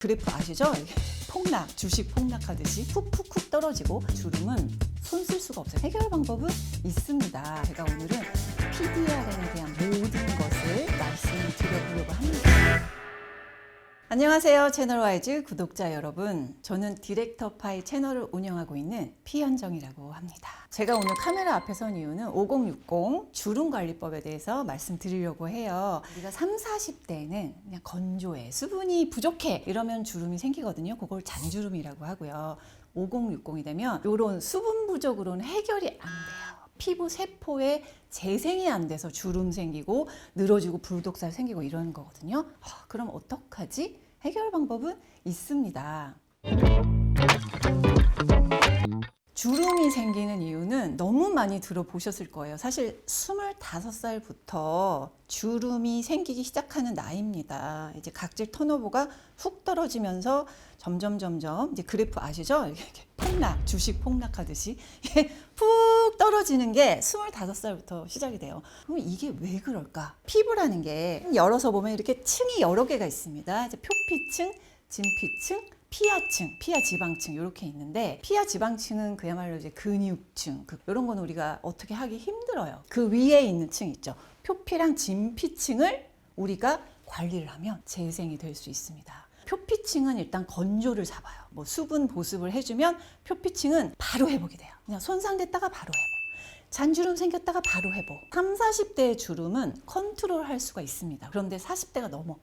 그래프 아시죠? 폭락, 주식 폭락하듯이 훅훅훅 떨어지고 주름은 손 쓸 수가 없어요. 해결 방법은 있습니다. 제가 오늘은 PDRN에 대한 모든 것을 말씀드려보려고 합니다. 안녕하세요. 채널와이즈 구독자 여러분. 저는 디렉터 파이 채널을 운영하고 있는 피현정이라고 합니다. 제가 오늘 카메라 앞에 선 이유는 5060 주름관리법에 대해서 말씀드리려고 해요. 우리가 3, 40대에는 그냥 건조해, 수분이 부족해 이러면 주름이 생기거든요. 그걸 잔주름이라고 하고요. 5060이 되면 이런 수분 부족으로는 해결이 안 돼요. 피부 세포에 재생이 안 돼서 주름 생기고 늘어지고 불독살 생기고 이러는 거거든요. 아, 그럼 어떡하지? 해결 방법은 있습니다. 주름이 생기는 이유는 너무 많이 들어보셨을 거예요. 사실 25살부터 주름이 생기기 시작하는 나이입니다. 이제 각질 턴오버가 훅 떨어지면서 점점 점점 이제 그래프 아시죠? 이렇게 폭락, 주식 폭락하듯이 이게 푹 떨어지는 게 25살부터 시작이 돼요. 그럼 이게 왜 그럴까? 피부라는 게 열어서 보면 이렇게 층이 여러 개가 있습니다. 이제 표피층, 진피층, 피하층, 피하 지방층 이렇게 있는데 피하 지방층은 그야말로 이제 근육층 그, 이런 건 우리가 어떻게 하기 힘들어요. 그 위에 있는 층 있죠. 표피랑 진피층을 우리가 관리를 하면 재생이 될 수 있습니다. 표피층은 일단 건조를 잡아요. 뭐 수분 보습을 해주면 표피층은 바로 회복이 돼요. 그냥 손상됐다가 바로 회복. 잔주름 생겼다가 바로 회복. 3, 40대의 주름은 컨트롤 할 수가 있습니다. 그런데 40대가 넘어.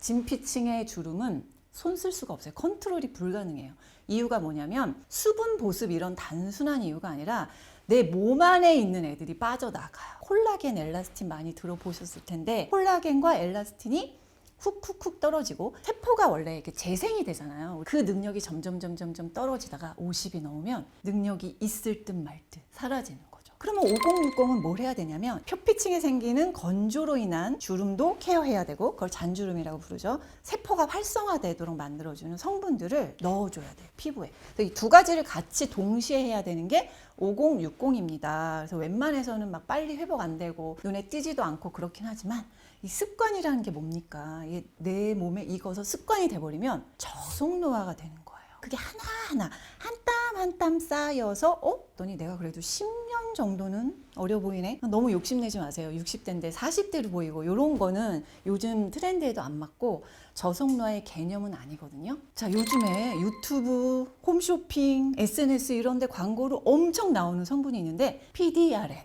진피층의 주름은 손 쓸 수가 없어요. 컨트롤이 불가능해요. 이유가 뭐냐면 수분 보습 이런 단순한 이유가 아니라 내 몸 안에 있는 애들이 빠져나가요. 콜라겐, 엘라스틴 많이 들어보셨을 텐데 콜라겐과 엘라스틴이 훅훅훅 떨어지고 세포가 원래 이렇게 재생이 되잖아요. 그 능력이 점점 점점 점 떨어지다가 50이 넘으면 능력이 있을 듯 말 듯 사라지는 거죠. 그러면 5060은 뭘 해야 되냐면 표피층에 생기는 건조로 인한 주름도 케어해야 되고 그걸 잔주름이라고 부르죠. 세포가 활성화되도록 만들어주는 성분들을 넣어줘야 돼요. 피부에. 이 두 가지를 같이 동시에 해야 되는 게 5060입니다. 그래서 웬만해서는 막 빨리 회복 안 되고 눈에 띄지도 않고 그렇긴 하지만 이 습관이라는 게 뭡니까? 이게 내 몸에 익어서 습관이 돼버리면 저속노화가 되는 거예요. 그게 하나하나 한 땀 한 땀 쌓여서 어? 더니 내가 그래도 10년 정도는 어려 보이네? 너무 욕심내지 마세요. 60대인데 40대로 보이고 이런 거는 요즘 트렌드에도 안 맞고 저속노화의 개념은 아니거든요. 자, 요즘에 유튜브, 홈쇼핑, SNS 이런 데 광고로 엄청 나오는 성분이 있는데 PDRN.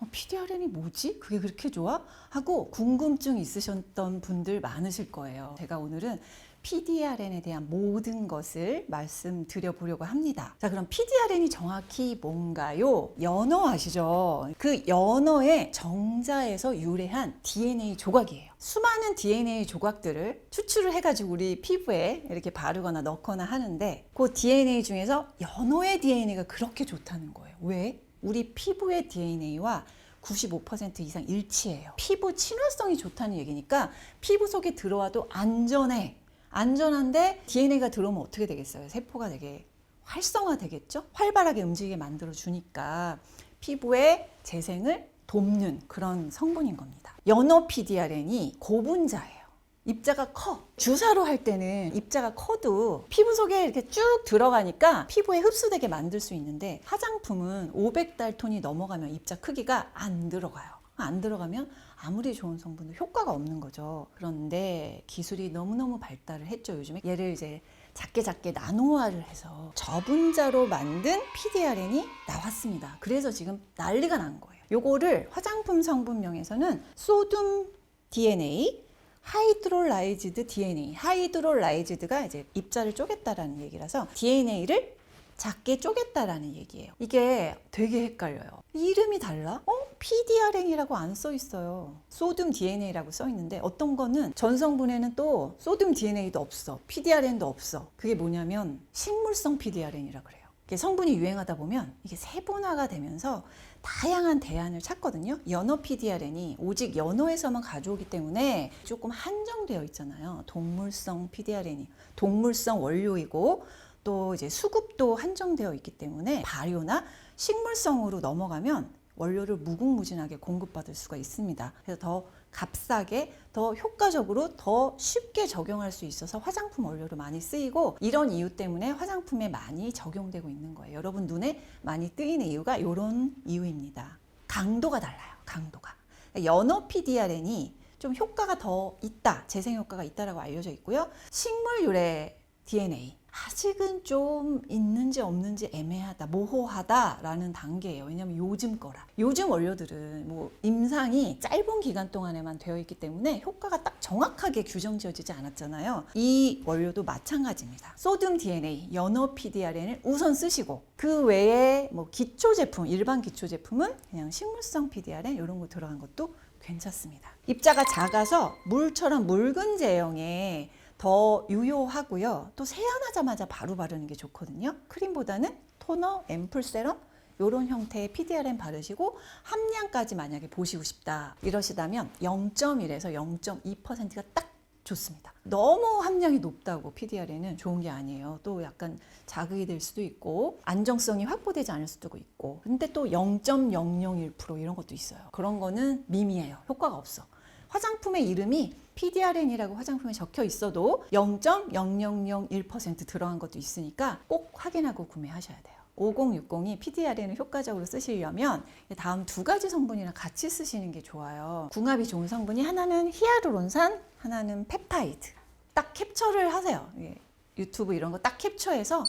어, PDRN이 뭐지? 그게 그렇게 좋아? 하고 궁금증 있으셨던 분들 많으실 거예요. 제가 오늘은 PDRN에 대한 모든 것을 말씀드려 보려고 합니다. 자, 그럼 PDRN이 정확히 뭔가요? 연어 아시죠? 그 연어의 정자에서 유래한 DNA 조각이에요. 수많은 DNA 조각들을 추출을 해가지고 우리 피부에 이렇게 바르거나 넣거나 하는데 그 DNA 중에서 연어의 DNA가 그렇게 좋다는 거예요. 왜? 우리 피부의 DNA와 95% 이상 일치해요. 피부 친화성이 좋다는 얘기니까 피부 속에 들어와도 안전해. 안전한데 DNA가 들어오면 어떻게 되겠어요? 세포가 되게 활성화 되겠죠? 활발하게 움직이게 만들어 주니까 피부의 재생을 돕는 그런 성분인 겁니다. 연어 PDRN이 고분자예요. 입자가 커. 주사로 할 때는 입자가 커도 피부 속에 이렇게 쭉 들어가니까 피부에 흡수되게 만들 수 있는데 화장품은 500달톤이 넘어가면 입자 크기가 안 들어가요. 안 들어가면 아무리 좋은 성분도 효과가 없는 거죠. 그런데 기술이 너무너무 발달을 했죠, 요즘에. 얘를 이제 작게 작게 나노화를 해서 저분자로 만든 PDRN이 나왔습니다. 그래서 지금 난리가 난 거예요. 요거를 화장품 성분명에서는 소듐 DNA, 하이드롤라이즈드 DNA. 하이드롤라이즈드가 이제 입자를 쪼갰다라는 얘기라서 DNA를 작게 쪼갰다라는 얘기예요. 이게 되게 헷갈려요. 이름이 달라? 어? PDRN이라고 안 써 있어요. 소듐 DNA라고 써 있는데 어떤 거는 전성분에는 또 소듐 DNA도 없어. PDRN도 없어. 그게 뭐냐면 식물성 PDRN이라 그래요. 성분이 유행하다 보면 이게 세분화가 되면서 다양한 대안을 찾거든요. 연어 PDRN이 오직 연어에서만 가져오기 때문에 조금 한정되어 있잖아요. 동물성 PDRN이 동물성 원료이고 또 이제 수급도 한정되어 있기 때문에 발효나 식물성으로 넘어가면 원료를 무궁무진하게 공급받을 수가 있습니다. 그래서 더 값싸게 더 효과적으로 더 쉽게 적용할 수 있어서 화장품 원료로 많이 쓰이고 이런 이유 때문에 화장품에 많이 적용되고 있는 거예요. 여러분 눈에 많이 뜨이는 이유가 이런 이유입니다. 강도가 달라요. 강도가. 연어 PDRN이 좀 효과가 더 있다, 재생 효과가 있다라고 알려져 있고요. 식물 유래 DNA 아직은 좀 있는지 없는지 애매하다, 모호하다라는 단계예요. 왜냐하면 요즘 거라. 요즘 원료들은 뭐 임상이 짧은 기간 동안에만 되어 있기 때문에 효과가 딱 정확하게 규정 지어지지 않았잖아요. 이 원료도 마찬가지입니다. 소듐 DNA, 연어 PDRN을 우선 쓰시고 그 외에 뭐 기초 제품, 일반 기초 제품은 그냥 식물성 PDRN 이런 거 들어간 것도 괜찮습니다. 입자가 작아서 물처럼 묽은 제형에 더 유효하고요. 또 세안하자마자 바로 바르는 게 좋거든요. 크림보다는 토너, 앰플 세럼 이런 형태의 PDRN 바르시고 함량까지 만약에 보시고 싶다 이러시다면 0.1에서 0.2%가 딱 좋습니다. 너무 함량이 높다고 PDRN은 좋은 게 아니에요. 또 약간 자극이 될 수도 있고 안정성이 확보되지 않을 수도 있고 근데 또 0.001% 이런 것도 있어요. 그런 거는 미미해요. 효과가 없어. 화장품의 이름이 PDRN이라고 화장품에 적혀 있어도 0.0001% 들어간 것도 있으니까 꼭 확인하고 구매하셔야 돼요. 5060이 PDRN을 효과적으로 쓰시려면 다음 두 가지 성분이랑 같이 쓰시는 게 좋아요. 궁합이 좋은 성분이 하나는 히아루론산, 하나는 펩타이드. 딱 캡처를 하세요. 예, 유튜브 이런 거 딱 캡처해서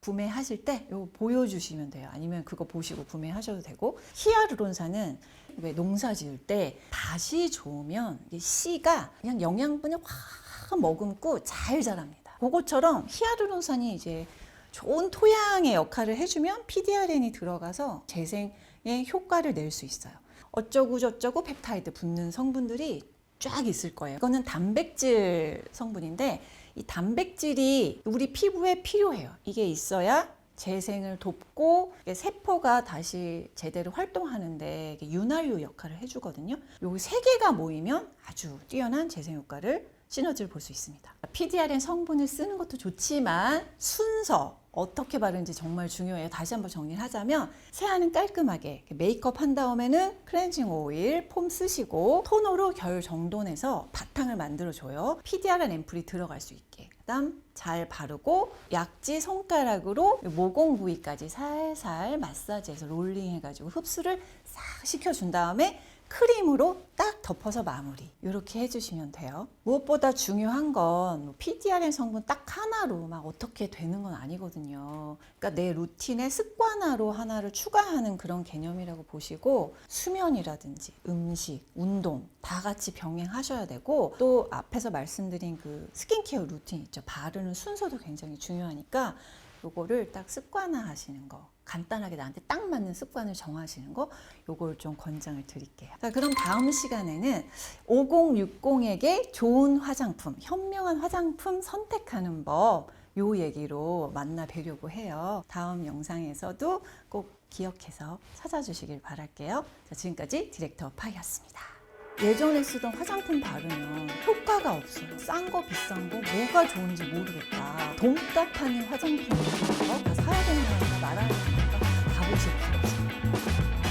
구매하실 때 이거 보여주시면 돼요. 아니면 그거 보시고 구매하셔도 되고 히아루론산은 왜 농사 지을 때 밭이 좋으면 씨가 그냥 영양분을 확 머금고 잘 자랍니다. 그것처럼 히아루론산이 이제 좋은 토양의 역할을 해주면 PDRN이 들어가서 재생의 효과를 낼 수 있어요. 어쩌고 저쩌고 펩타이드 붙는 성분들이 쫙 있을 거예요. 이거는 단백질 성분인데 이 단백질이 우리 피부에 필요해요. 이게 있어야 재생을 돕고 세포가 다시 제대로 활동하는데 윤활유 역할을 해주거든요. 요 세 개가 모이면 아주 뛰어난 재생 효과를 시너지를 볼 수 있습니다. PDRN 성분을 쓰는 것도 좋지만 순서 어떻게 바르는지 정말 중요해요. 다시 한번 정리를 하자면 세안은 깔끔하게 메이크업 한 다음에는 클렌징 오일, 폼 쓰시고 토너로 결 정돈 해서 바탕을 만들어 줘요. PDRN 앰플이 들어갈 수 있게. 그다음 잘 바르고 약지 손가락으로 모공 부위까지 살살 마사지해서 롤링 해가지고 흡수를 싹 시켜준 다음에 크림으로 딱 덮어서 마무리 이렇게 해주시면 돼요. 무엇보다 중요한 건뭐 PDRN 성분 딱 하나로 막 어떻게 되는 건 아니거든요. 그러니까 내 루틴에 습관화로 하나를 추가하는 그런 개념이라고 보시고 수면이라든지 음식, 운동 다 같이 병행하셔야 되고 또 앞에서 말씀드린 그 스킨케어 루틴 있죠. 바르는 순서도 굉장히 중요하니까 요거를 딱 습관화 하시는 거 간단하게 나한테 딱 맞는 습관을 정하시는 거 요걸 좀 권장을 드릴게요. 자, 그럼 다음 시간에는 5060에게 좋은 화장품, 현명한 화장품 선택하는 법 요 얘기로 만나 뵈려고 해요. 다음 영상에서도 꼭 기억해서 찾아주시길 바랄게요. 자, 지금까지 디렉터 파이였습니다. 예전에 쓰던 화장품 바르면 효과가 없어. 싼거 비싼 거 뭐가 좋은지 모르겠다. 돈값 하는 화장품 이런 거 사야 되는 거야 말아야 되는 거다 보실 필요 없어.